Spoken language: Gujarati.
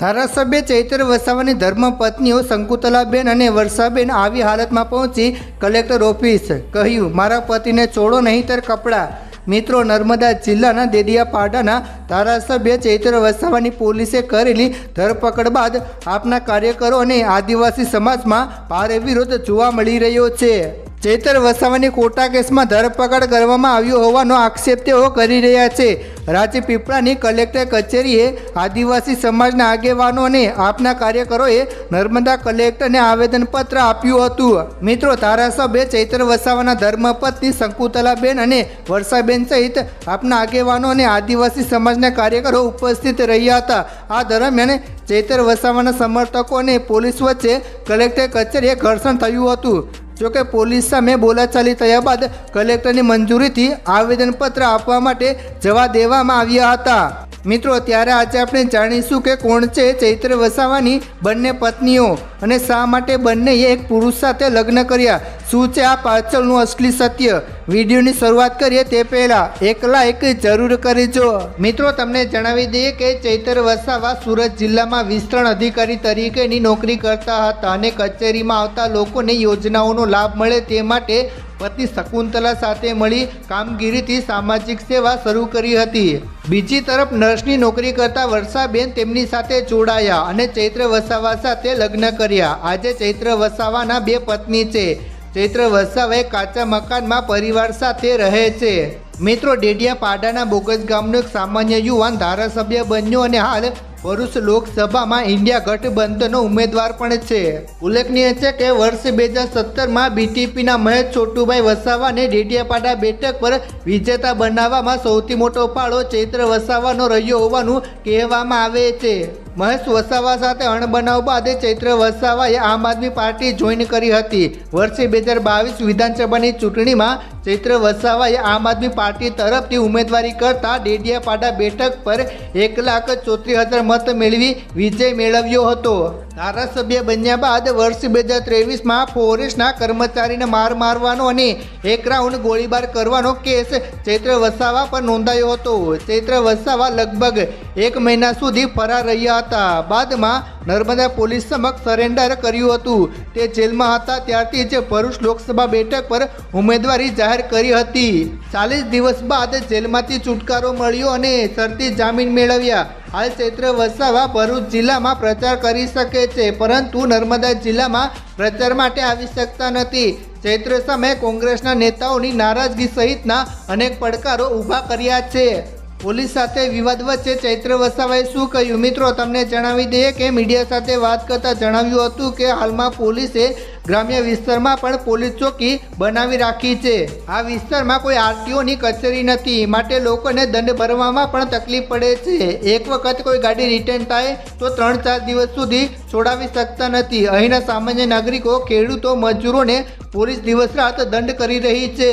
ધારાસભ્ય ચૈત્ર વસાવાની ધર્મપત્નીઓ શંકુતલાબેન અને વર્ષાબેન આવી હાલતમાં પહોંચી કલેક્ટર ઓફિસ કહ્યું, મારા પતિને છોડો નહીંતર કપડાં. મિત્રો નર્મદા જિલ્લાના દેડિયાપાડાના ધારાસભ્ય ચૈત્ર વસાવાની પોલીસે કરેલી ધરપકડ બાદ આપના કાર્યકરો અને આદિવાસી સમાજમાં ભારે વિરોધ જોવા મળી રહ્યો છે. ચૈતર વસાવાની કોટા કેસમાં ધરપકડ કરવામાં આવ્યો હોવાનો આક્ષેપ તેઓ કરી રહ્યા છે. રાજપીપળાની કલેક્ટર કચેરીએ આદિવાસી સમાજના આગેવાનો અને આપના કાર્યકરોએ નર્મદા કલેક્ટરને આવેદનપત્ર આપ્યું હતું. મિત્રો, ધારાસભ્ય ચૈત્ર વસાવાના ધર્મપત્ની શંકુતલાબેન અને વર્ષાબેન સહિત આપના આગેવાનો અને આદિવાસી સમાજના કાર્યકરો ઉપસ્થિત રહ્યા હતા. આ દરમિયાન ચૈતર વસાવાના સમર્થકો અને પોલીસ વચ્ચે કલેક્ટર કચેરીએ ઘર્ષણ થયું હતું. જોકે પોલીસ સામે બોલાચાલી થયા બાદ કલેક્ટરની મંજૂરીથી આવેદનપત્ર આપવા માટે જવા દેવામાં આવ્યા હતા. મિત્રો, ત્યારે આજે આપણે જાણીશું કે કોણ છે ચૈત્ર વસાવાની બંને પત્નીઓ અને શા માટે બંનેએ એક પુરુષ સાથે લગ્ન કર્યા? શું છે આ પાછળનું અસલી સત્ય? વિડીયોની શરૂઆત કરીએ તે પહેલાં એક લાઇક જરૂર કરજો. મિત્રો, તમને જણાવી દઈએ કે ચૈતર વસાવા સુરત જિલ્લામાં વિસ્તરણ અધિકારી તરીકેની નોકરી કરતા હતા અને કચેરીમાં આવતા લોકોને યોજનાઓનો લાભ મળે તે માટે પત્ની શકુંતલા સાથે મળી કામગીરીથી સામાજિક સેવા શરૂ કરી હતી. બીજી તરફ નર્સની નોકરી કરતા વર્ષાબેન તેમની સાથે જોડાયા અને ચૈત્ર વસાવા સાથે લગ્ન કર્યા. આજે ચૈત્ર વસાવાના બે પત્ની છે. ચૈત્ર વસાવાએ કાચા મકાનમાં પરિવાર સાથે રહે છે. મિત્રો, ડેડિયા પાડાના બોગજ ગામનો એક સામાન્ય યુવાન ધારાસભ્ય બન્યો અને હાલ ભરૂચ લોકસભામાં ઇન્ડિયા ગઠબંધનનો ઉમેદવાર પણ છે. ઉલ્લેખનીય છે કે વર્ષ બે હજાર સત્તરમાં બીટીપીના મહેશ છોટુભાઈ વસાવાને ડેડિયાપાડા બેઠક પર વિજેતા બનાવવામાં સૌથી મોટો ફાળો ચૈત્ર વસાવાનો રહ્યો હોવાનું કહેવામાં આવે છે. મહેશ વસાવા સાથે અણબનાવ બાદ ચૈત્ર વસાવાએ આમ આદમી પાર્ટી જોઈન કરી હતી. વર્ષે બે હજાર બાવીસ વિધાનસભાની ચૂંટણીમાં ચૈત્ર વસાવાએ આમ આદમી પાર્ટી તરફથી ઉમેદવારી કરતા ડેડિયાપાડા બેઠક પર એક લાખ ચોત્રીસ હજાર મત મેળવી વિજય મેળવ્યો હતો. ધારાસભ્ય બન્યા બાદ વર્ષ બે હજાર ત્રેવીસમાં ફોરેસ્ટના કર્મચારીને માર મારવાનો અને એક રાઉન્ડ ગોળીબાર કરવાનો કેસ ચૈત્ર વસાવા પર નોંધાયો હતો. ચૈત્ર વસાવા લગભગ એક મહિના સુધી ફરાર રહ્યા હતા. બાદમાં નર્મદા પોલીસ સમક્ષ સરેન્ડર કર્યું હતું. તે જેલમાં હતા ત્યારથી જ ભરૂચ લોકસભા બેઠક પર ઉમેદવારી જાહેર કરી હતી. ચાલીસ દિવસ બાદ જેલમાંથી છુટકારો મળ્યો અને શરતી જામીન મેળવ્યા. હાલ ચૈત્ર વસાવા ભરૂચ જિલ્લામાં પ્રચાર કરી શકે છે, પરંતુ નર્મદા જિલ્લામાં પ્રચાર માટે આવી શકતા નથી. ચૈત્ર સામે કોંગ્રેસના નેતાઓની નારાજગી સહિતના અનેક પડકારો ઊભા કર્યા છે. પોલીસ સાથે વિવાદ વચ્ચે ચૈત્ર વસાવાએ શું કહ્યું? મિત્રો, તમને જણાવી દઈએ કે મીડિયા સાથે વાત કરતાં જણાવ્યું હતું કે હાલમાં પોલીસે ગ્રામ્ય વિસ્તારમાં પણ પોલીસ ચોકી બનાવી રાખી છે. આ વિસ્તારમાં કોઈ આરટીઓની કચેરી નથી. માટે લોકોને દંડ ભરવામાં પણ તકલીફ પડે છે. એક વખત કોઈ ગાડી રિટર્ન થાય તો ત્રણ ચાર દિવસ સુધી છોડાવી શકતા નથી. અહીંના સામાન્ય નાગરિકો, ખેડૂતો, મજૂરોને પોલીસ દિવસ રાત દંડ કરી રહી છે.